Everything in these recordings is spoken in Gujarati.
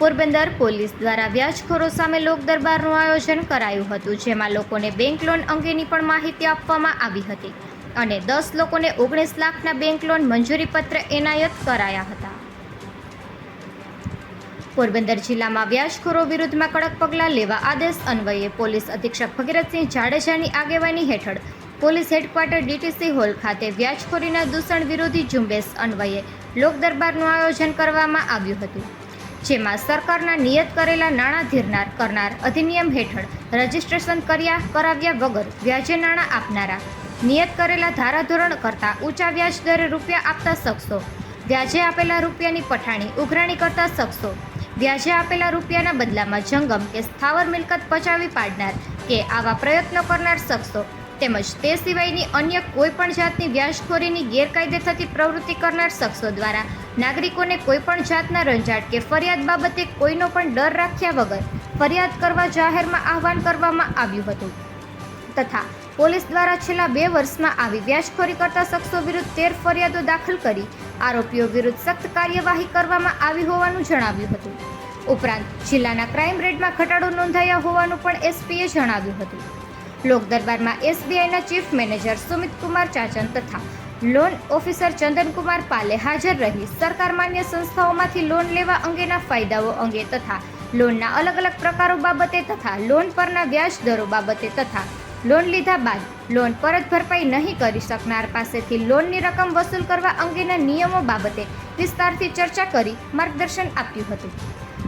પોરબંદર પોલીસ દ્વારા વ્યાજખોરો સામે લોક દરબારનું આયોજન કરાયું હતું, જેમાં લોકોને બેંક લોન અંગેની પણ માહિતી આપવામાં આવી હતી અને દસ લોકોને ઓગણીસ લાખના બેંક લોન મંજૂરીપત્ર એનાયત કરાયા હતા. પોરબંદર જિલ્લામાં વ્યાજખોરો વિરુદ્ધમાં કડક પગલાં લેવા આદેશ અન્વયે પોલીસ અધિક્ષક ભગીરથસિંહ જાડેજાની આગેવાની હેઠળ પોલીસ હેડક્વાર્ટર ડીટીસી હોલ ખાતે વ્યાજખોરીના દૂષણ વિરોધી ઝુંબેશ અન્વયે લોક દરબારનું આયોજન કરવામાં આવ્યું હતું. જેમાં સરકારના નિયત કરેલા નાણાં ધીરનાર કરનાર અધિનિયમ હેઠળ રજીસ્ટ્રેશન કર્યા, કરાવ્યા વગર વ્યાજે નાણાં આપનારા. નિયત કરેલા ધારાધોરણ કરતાં ઊંચા વ્યાજ દરે રૂપિયા આપતા શખ્સો. વ્યાજે આપેલા રૂપિયાની પઠાણી ઉઘરાણી કરતા શખ્સો. વ્યાજે આપેલા રૂપિયાના બદલામાં જંગમ કે સ્થાવર મિલકત પચાવી પાડનાર કે આવા પ્રયત્નો કરનાર શખ્સો. તેમજ તે સિવાયની અન્ય કોઈ પણ જાતની વ્યાજખોરીની ગેરકાયદે થતી પ્રવૃત્તિ કરનાર શખ્સો દ્વારા નાગરિકોને કોઈ પણ જાતના રંજાટ કે ફરિયાદ બાબતે કોઈનો પણ ડર રાખ્યા વગર ફરિયાદ કરવા જાહેરમાં આહવાન કરવામાં આવ્યું હતું. તથા પોલીસ દ્વારા છેલ્લા બે વર્ષમાં આવી વ્યાજખોરી કરતા શખ્સો વિરુદ્ધ તેર ફરિયાદો દાખલ કરી આરોપીઓ વિરુદ્ધ સખ્ત કાર્યવાહી કરવામાં આવી હોવાનું જણાવ્યું હતું. ઉપરાંત જિલ્લાના ક્રાઇમ રેટમાં ઘટાડો નોંધાયા હોવાનું પણ એસપીએ જણાવ્યું હતું. લોક દરબારમાં એસબીઆઈના ચીફ મેનેજર સુમિત કુમાર ચાચન તથા લોન ઓફિસર ચંદનકુમાર પાલે હાજર રહી. સરકાર માન્ય સંસ્થાઓમાંથી લોન લેવા અંગેના ફાયદાઓ અંગે તથા લોનના અલગ અલગ પ્રકારો બાબતે તથા લોન પરના વ્યાજ દરો બાબતે તથા લોન લીધા બાદ લોન પરત ભરપાઈ નહીં કરી શકનાર પાસેથી લોનની રકમ વસૂલ કરવા અંગેના નિયમો બાબતે વિસ્તારથી ચર્ચા કરી માર્ગદર્શન આપ્યું હતું.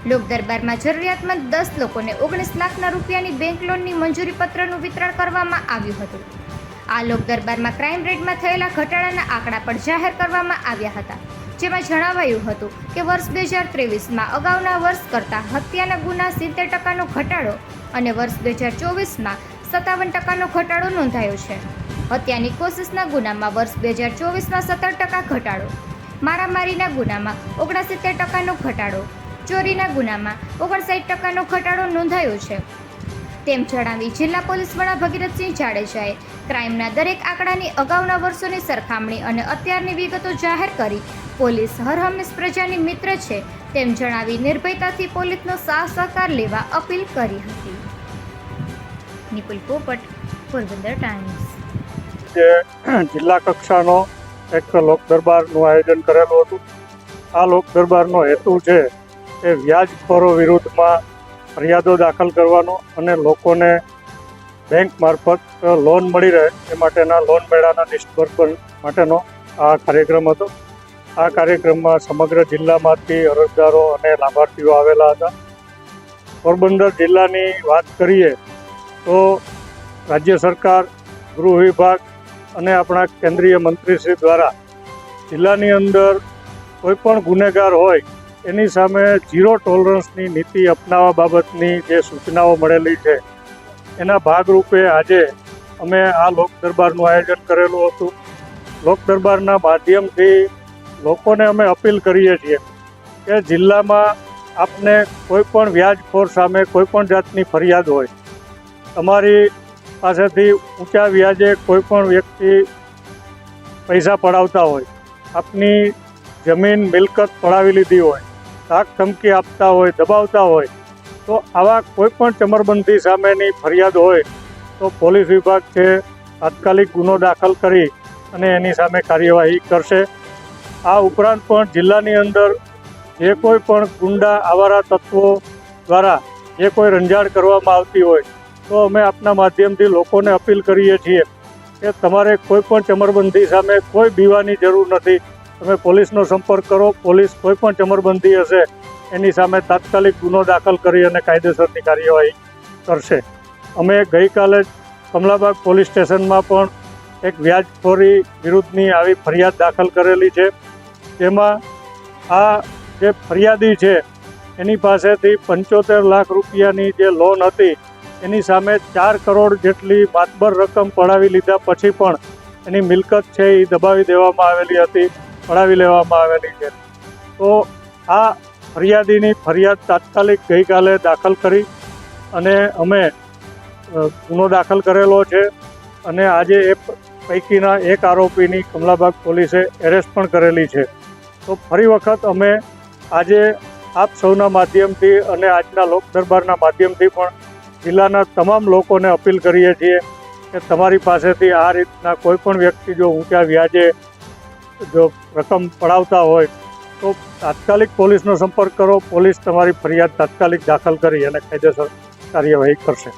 લોક દરબારમાં જરૂરિયાતમંદ દસ લોકોને ઓગણીસ લાખના રૂપિયાની બેંક લોનની મંજૂરી પત્રનું વિતરણ કરવામાં આવ્યું હતું. આ લોક દરબારમાં ક્રાઇમ રેટમાં થયેલા ઘટાડાના આંકડા પણ જાહેર કરવામાં આવ્યા હતા. જેમાં જણાવાયું હતું કે વર્ષ બે હજાર ત્રેવીસમાં અગાઉના વર્ષ કરતાં હત્યાના ગુના સિત્તેર ટકાનો ઘટાડો અને વર્ષ બે હજાર ચોવીસમાં સત્તાવન ટકાનો ઘટાડો નોંધાયો છે. હત્યાની કોશિશના ગુનામાં વર્ષ બે હજાર ચોવીસમાં સત્તર ટકા ઘટાડો, મારામારીના ગુનામાં ઓગણસિત્તેર ટકાનો ઘટાડો ચોરીના ગુનામાં ઓગણસાઠ ટકાનો ઘટાડો નોંધાયો છે. તેમ જણાવી જિલ્લા પોલીસ વડા ભગીરથસિંહ જાડેજાએ ક્રાઇમના દરેક આંકડાની અગાઉના વર્ષોની સરખામણી અને અત્યારની વિગતો જાહેર કરી પોલીસ હરહંમેશ પ્રજાની મિત્ર છે તેમ જણાવી નિર્ભયતાથી પોલીસનો સાથ સહકાર લેવા અપીલ કરી હતી. નિપુલ પોપટ, પોરબંદર ટાઈમ્સ. જે જિલ્લા કક્ષાનો એક લોક દરબારનું આયોજન કરેલું હતું. આ લોક દરબારનો હેતુ છે એ વ્યાજખોરો વિરુદ્ધમાં ફરિયાદો દાખલ કરવાનો અને લોકોને બેંક મારફત લોન મળી રહે એ માટેના લોન મેળાના નિષ્પર્પણ માટેનો આ કાર્યક્રમ હતો. આ કાર્યક્રમમાં સમગ્ર જિલ્લામાંથી અરજદારો અને લાભાર્થીઓ આવેલા હતા. પોરબંદર જિલ્લાની વાત કરીએ તો રાજ્ય સરકાર, ગૃહ વિભાગ અને આપણા કેન્દ્રીય મંત્રીશ્રી દ્વારા જિલ્લાની અંદર કોઈ પણ ગુનેગાર હોય એની સામે ઝીરો ટોલરન્સની નીતિ અપનાવવા બાબતની જે સૂચનાઓ મળેલી છે, એના ભાગરૂપે આજે અમે આ લોક દરબારનું આયોજન કરેલું હતું. લોક દરબારના માધ્યમથી લોકોને અમે અપીલ કરીએ છીએ કે જિલ્લામાં આપને કોઈ પણ વ્યાજખોર સામે કોઈપણ જાતની ફરિયાદ હોય, તમારી પાસેથી ઊંચા વ્યાજે કોઈપણ વ્યક્તિ પૈસા પડાવતા હોય, આપની જમીન મિલકત પડાવી લીધી હોય તાક ધમકી આપતા હોય, દબાવતા હોય, તો આવા કોઈ પણ ચમરબંધી સામેની ફરિયાદ હોય, તો પોલીસ વિભાગ છે તાત્કાલિક ગુનો દાખલ કરી અને એની સામે કાર્યવાહી કરશે. આ ઉપરાંત પણ જિલ્લાની અંદર જે કોઈ પણ ગુંડા, આવારા તત્વો દ્વારા જે કોઈ રંજાડ કરવામાં આવતી હોય, તો અમે આપના માધ્યમથી લોકોને અપીલ કરીએ છીએ કે તમારે કોઈ પણ ચમરબંધી સામે કોઈ બીવાની જરૂર નથી. તમે પોલીસનો સંપર્ક કરો, પોલીસ કોઈ પણ ચમરબંધી હશે, એની સામે તાત્કાલિક ગુનો દાખલ કરી અને કાયદેસરની કાર્યવાહી કરશે. અમે ગઈકાલે કમલાબાગ પોલીસ સ્ટેશનમાં પણ એક વ્યાજખોરી વિરુદ્ધની આવી ફરિયાદ દાખલ કરેલી છે. જેમાં આ જે ફરિયાદી છે, એની પાસેથી પંચોતેર લાખ રૂપિયાની જે લોન હતી, એની સામે ચાર કરોડ જેટલી માતબર રકમ પડાવી લીધા પછી પણ એની મિલકત છે એ દબાવી દેવામાં આવેલી હતી. પડાવી લેવામાં આવેલી છે. તો આ ફરિયાદીની ફરિયાદ તાત્કાલિક ગઈકાલે દાખલ કરી અને અમે ગુનો દાખલ કરેલો છે અને આજે એ પૈકીના એક આરોપીની કમલાબાગ પોલીસે એરેસ્ટ પણ કરેલી છે. તો ફરી વખત અમે આજે આપ સૌના માધ્યમથી અને આજના લોક દરબારના માધ્યમથી પણ જિલ્લાના તમામ લોકોને અપીલ કરીએ છીએ કે તમારી પાસેથી આ રીતના કોઈ પણ વ્યક્તિ જો ઊંચા વ્યાજે જો રકમ પડાવતા હોય, તો તાત્કાલિક પોલીસનો સંપર્ક કરો. પોલીસ તમારી ફરિયાદ તાત્કાલિક દાખલ કરી અને કાયદેસર કાર્યવાહી કરશે.